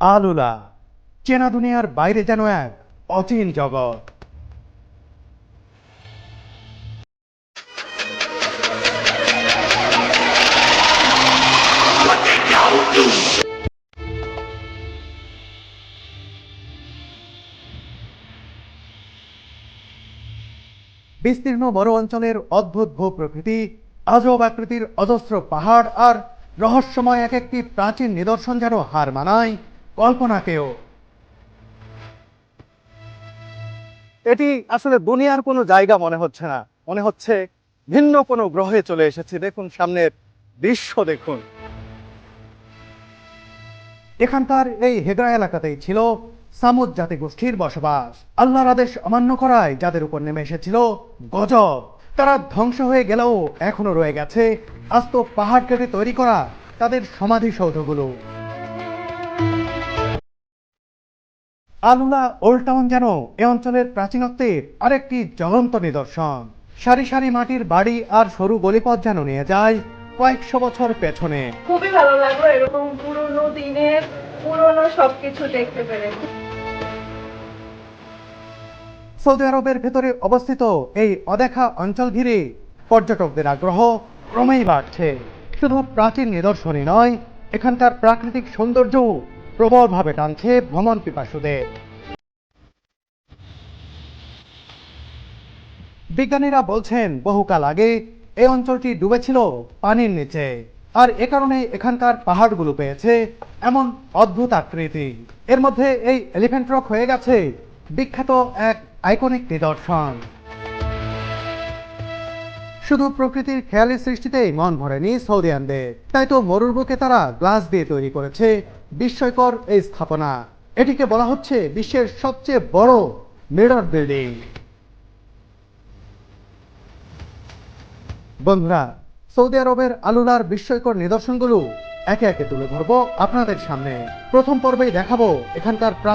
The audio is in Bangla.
আলুলা, চেনা দুনিয়ার বাইরে যেন এক অচিন জগৎ। বিস্তীর্ণ বড় অঞ্চলের অদ্ভুত ভূ প্রকৃতি আজব আকৃতির অজস্র পাহাড় আর রহস্যময় এক একটি প্রাচীন নিদর্শন যেন হার মানায় কল্পনাকেও এটি আসলে দুনিয়ার কোনো জায়গা মনে হচ্ছে না। মনে হচ্ছে ভিন্ন কোনো গ্রহে চলে এসেছি। দেখুন, সামনের দৃশ্য দেখুন। এখানকার এই হেগড়া এলাকাতেই ছিল সামুদ জাতি গোষ্ঠীর বসবাস। আল্লাহর আদেশ অমান্য করায় যাদের উপর নেমে এসেছিল গজব। তারা ধ্বংস হয়ে গেলেও এখনও রয়ে গেছে আস্ত পাহাড় কেটে তৈরি করা তাদের সমাধিসৌধগুলো। আলুলা ওল্ড টাউন যেন এ অঞ্চলের প্রাচীনত্বের আরেকটি জ্বলন্ত নিদর্শন। সারি সারি মাটির বাড়ি আর সরু গলিপথ যেন নিয়ে যায় কয়েকশো বছর পেছনে। খুবই ভালো লাগল এরকম পুরোনো দিনের পুরোনো সবকিছু দেখতে পেরে। সৌদি আরবের ভেতরে অবস্থিত এই অদেখা অঞ্চল ঘিরে পর্যটকদের আগ্রহ ক্রমেই বাড়ছে। শুধু প্রাচীন নিদর্শনই নয় এখানকার প্রাকৃতিক সৌন্দর্য প্রবলভাবে টানছে ভ্রমণ পিপাসুদের। বিজ্ঞানীরা বলছেন, বহুকাল আগে এই অঞ্চলটি ডুবেছিল পানির নিচে, আর এ কারণে এখানকার পাহাড়গুলো পেয়েছে এমন অদ্ভুত আকৃতি। এর মধ্যে এই এলিফ্যান্ট রক হয়ে গেছে, বিখ্যাত এক আইকনিক নিদর্শন। শুধু প্রকৃতির খেয়ালি সৃষ্টিতেই মন ভরেনি সৌদিয়ানদের। তাই তো মরুর বুকে তারা গ্লাস দিয়ে তৈরি করেছে বিস্ময়কর এই স্থাপনা। এটিকে বলা হচ্ছে বিশ্বের সবচেয়ে বড় মিরর বিল্ডিং। বন্ধুরা, সৌদি আরবের আলুলার বিস্ময়কর নিদর্শনগুলো একে একে তুলে ধরবো আপনাদের সামনে। প্রথম পর্বেই দেখাবো এখানকার প্রাচীন